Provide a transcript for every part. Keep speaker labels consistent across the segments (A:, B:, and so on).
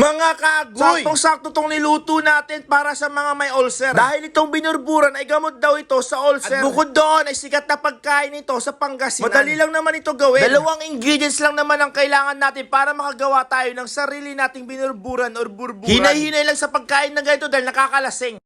A: Mga kagoy!
B: Saktong-sakto tong niluto natin para sa mga may ulcer. Dahil itong binurburan ay gamot daw ito sa ulcer. At bukod doon ay sikat na pagkain ito sa Pangasinan. Madali lang naman ito gawin. Dalawang ingredients lang naman ang kailangan natin para makagawa tayo ng sarili nating binurburan or burburan. Hinay-hinay lang sa pagkain ng ganito dahil nakakalasing.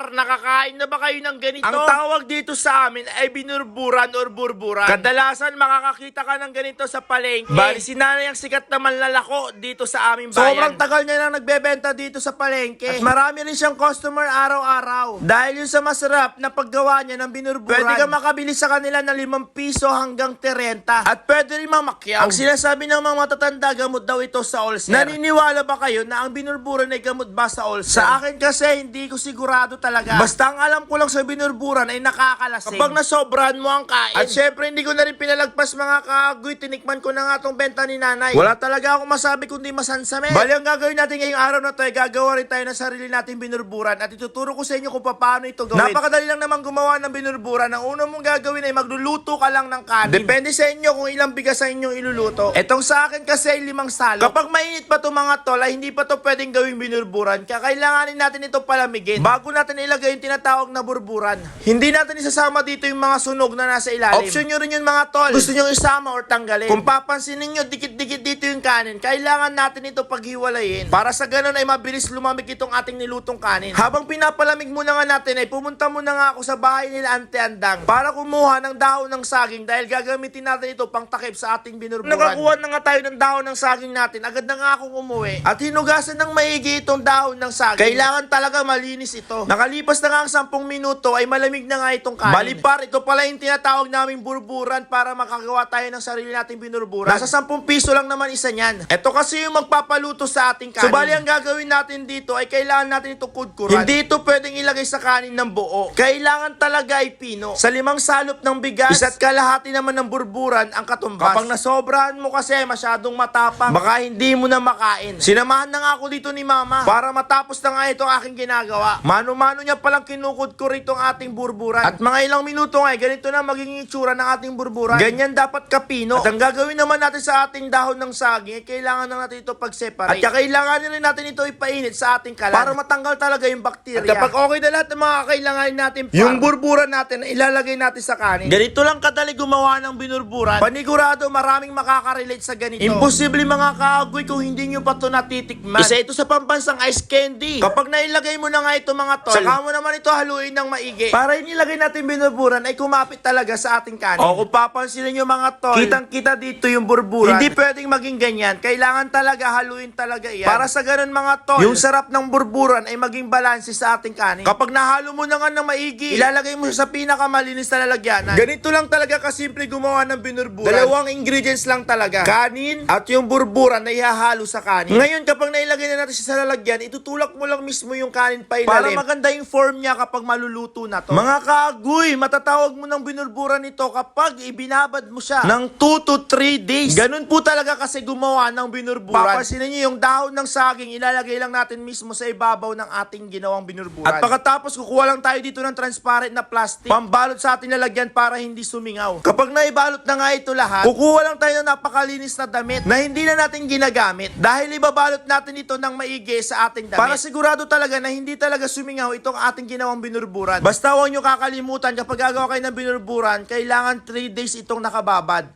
B: Par, nakakain na ba kayo ng ganito? Ang tawag dito sa amin ay binurburan or burburan. Kadalasan makakakita ka ng ganito sa palengke. Bali, si nanay ang sikat na manlalako dito sa aming bayan. Sobrang tagal niya nang nagbebenta dito sa palengke. At marami rin siyang customer araw-araw. Dahil yun sa masarap na paggawa niya ng binurburan. Pwede ka makabili sa kanila ng 5 piso hanggang 30. At pwede rin mamakyaw. Ang sinasabi ng mga matatanda, gamot daw ito sa ulcer. Naniniwala ba kayo na ang binurburan ay gamot ba sa ulcer? Sa akin kasi, hindi ko sigurado talaga. Basta ang alam ko lang sa binurburan ay nakakalasing. Kapag nasobrahan mo ang kain. At syempre, hindi ko na rin pinalagpas mga kagoy. Tinikman ko na nga tong benta ni nanay. Wala talaga akong masabi kundi masansame. Bali, ang gagawin natin ngayong araw na to ay gagawa rin tayo ng sarili nating binurburan at ituturo ko sa inyo kung paano ito gawin. Napakadali lang naman gumawa ng binurburan. Ang una mong gagawin ay magluluto ka lang ng kanin. Depende sa inyo kung ilang bigas sa inyong iluluto. Etong sa akin kasi ay limang salo. Kapag mainit pa to mga tol, ay hindi pa to pwedeng gawing binurburan. Kakailanganin natin ito palamigin bago natin ilagay yung tinatawag na burburan. Hindi natin isasama dito yung mga sunog na nasa ilalim. Option nyo rin yun mga tol. Gusto nyo isama or tanggalin. Kung papansin ninyo, dikit-dikit dito yung kanin. Kailangan natin ito paghiwalayin. Para sa ganun ay mabilis lumamig itong ating nilutong kanin. Habang pinapalamig muna nga natin ay pumunta muna nga ako sa bahay nila Ante Andang para kumuha ng dahon ng saging dahil gagamitin natin ito pang takip sa ating binurburan. Nakakuha na nga tayo ng dahon ng saging natin. Agad na nga akong umuwi. At hinugasan ng maigi itong dahon ng saging. Kailangan talaga malinis ito. Nakalipas na nga ang 10 minuto ay malamig na nga itong kanin. Balipar, ito pala yung tinatawag naming burburan para makagawa tayo ng sarili nating binurburan. Nasa 10 piso lang naman isa niyan. Ito kasi yung magpapaluto sa ating kanin. So bali ang gagawin natin dito ay kailangan natin ito kudkuran. Hindi ito pwedeng ilagay sa kanin ng buo. Kailangan talaga ay pino. Sa limang salop ng bigas, isa't kalahati naman ng burburan ang katumbas. Kapag nasobrahan mo kasi masyadong matapang, baka hindi mo na makain. Sinamahan na nga ako dito ni mama para matapos na nga ito aking ginagawa. Mano-mano niya palang kinukod ko rito ang ating burburan. At mga ilang minuto nga, eh, ganito na magiging itsura ng ating burburan. Ganyan dapat kapino. At ang gagawin naman natin sa ating dahon ng saging, eh, kailangan na natin ito pag-separate. At kailangan rin natin ito ipainit sa ating kalan para matanggal talaga yung bakterya. At kapag okay na lahat ng mga kailangan natin, yung burburan natin, ilalagay natin sa kanin. Ganito lang kadali gumawa ng binurburan. Panigurado maraming makakarelate sa ganito. Imposible mga kaagoy kung hindi nyo pa ito natitikman. Isa ito sa pambansang ice candy. Kapag nailagay mo na nga ito mga tol, saka mo naman ito haluin ng maigi. Para inilagay natin binuburan ay kumapit talaga sa ating kanin. O kung papansinin nyo mga tol, kitang kita dito yung burburan. Hindi pwedeng maging ganyan. Kailangan talaga haluin talaga yan. Para sa ganun mga tol, yung sarap ng burburan ay maging balanse sa ating kanin. Kapag nahalo mo na nga ng maigi, ilalagay mo sa pinakamalinis na lalagyanan. Ganito lang talaga kasimple gumawa ng binurburan. Dalawang ingredients lang talaga. Kanin at yung burburan na ihahalo sa kanin. Ngayon kapag nailagay na natin siya sa lalagyan, itutulak mo lang mismo yung kanin pa ilalim. Para maganda yung form niya kapag maluluto na to. Mga kagoy, matatawag mo ng binurburan ito kapag ibinabad mo siya ng 2 to 3 days. Ganun po talaga kasi gumawa ng binurburan. Papansinin niyo yung dahon ng saging, ilalagay lang natin mismo sa ibabaw ng ating ginawang binurburan. At pagkatapos, kukuha lang tayo dito ng transparent na plastic, pambalot sa ating lalagyan para hindi sumingaw. Kapag naibalot na nga ito lahat, kukuha lang tayo ng napakalinis na damit na hindi na natin ginagamit dahil ibabalot natin ito ng maigi sa ating damit. Para sigurado talaga na hindi talaga sumingaw itong ating ginawang binurburan. Basta huwag nyo kakalimutan kapag gagawa kayo ng binurburan, kailangan 3 days itong nakababad.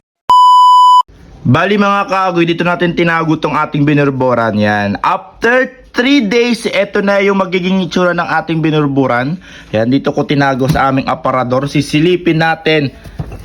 A: Bali mga kagoy, dito natin tinago tong ating binurburan yan. After 3 days, eto na yung magiging itsura ng ating binurburan. Yan, dito ko tinago sa aming aparador. Sisilipin natin.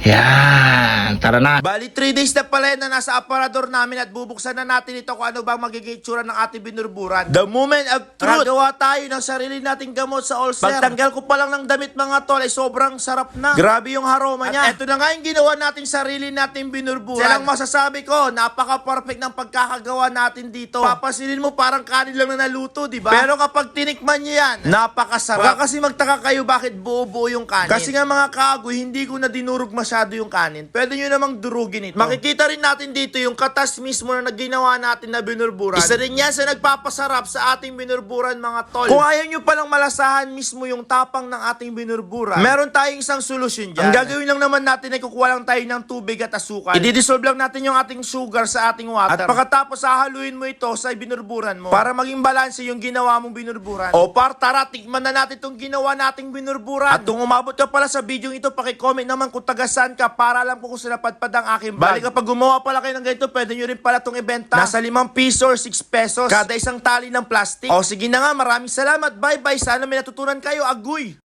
A: Yan, tara na.
B: Bali, 3 days na pala yan na nasa aparador namin at bubuksan na natin ito kung ano bang magiging itsura ng ating binurburan. The moment of truth. Nagawa tayo ng sarili nating gamot sa ulcer. Pagtanggal ko pa lang ng damit mga tol ay sobrang sarap na. Grabe yung haroma niya. At ito na nga yung ginawa nating sarili nating binurburan. Siya lang masasabi ko, napaka-perfect ng pagkakagawa natin dito. Papasinin mo parang kanin lang na naluto, di ba? Pero kapag tinikman niyo yan, napakasarap. Baka kasi magtaka kayo bakit buo-buo yung kanin. Kasi nga mga kagoy, hindi ko na dinurog durug masyado yung kanin, pwede nyo namang durugin ito. Makikita rin natin dito yung katas mismo na naginawa natin na binurburan. Isa rin yan sa nagpapasarap sa ating binurburan mga tol. Kung ayaw nyo palang malasahan mismo yung tapang ng ating binurburan, meron tayong isang solusyon dyan. Ang gagawin lang naman natin ay kukuha lang tayo ng tubig at asukal. I-dissolve lang natin yung ating sugar sa ating water. At pagkatapos hahaluin mo ito sa binurburan mo para maging balanse yung ginawa mong binurburan. O par, tara, tikman na natin itong ginawa nating binurburan. At kung umabot ka pala sa video ito, pakicomment naman kung taga saan ka para alam ko kung saan napadpad ang aking bag. Bali kapag gumawa pala kayo ng ganito, pwede nyo rin pala itong ibenta. Nasa 5 piso or 6 pesos kada isang tali ng plastic. O sige na nga, maraming salamat. Bye-bye. Sana may natutunan kayo. Agoy!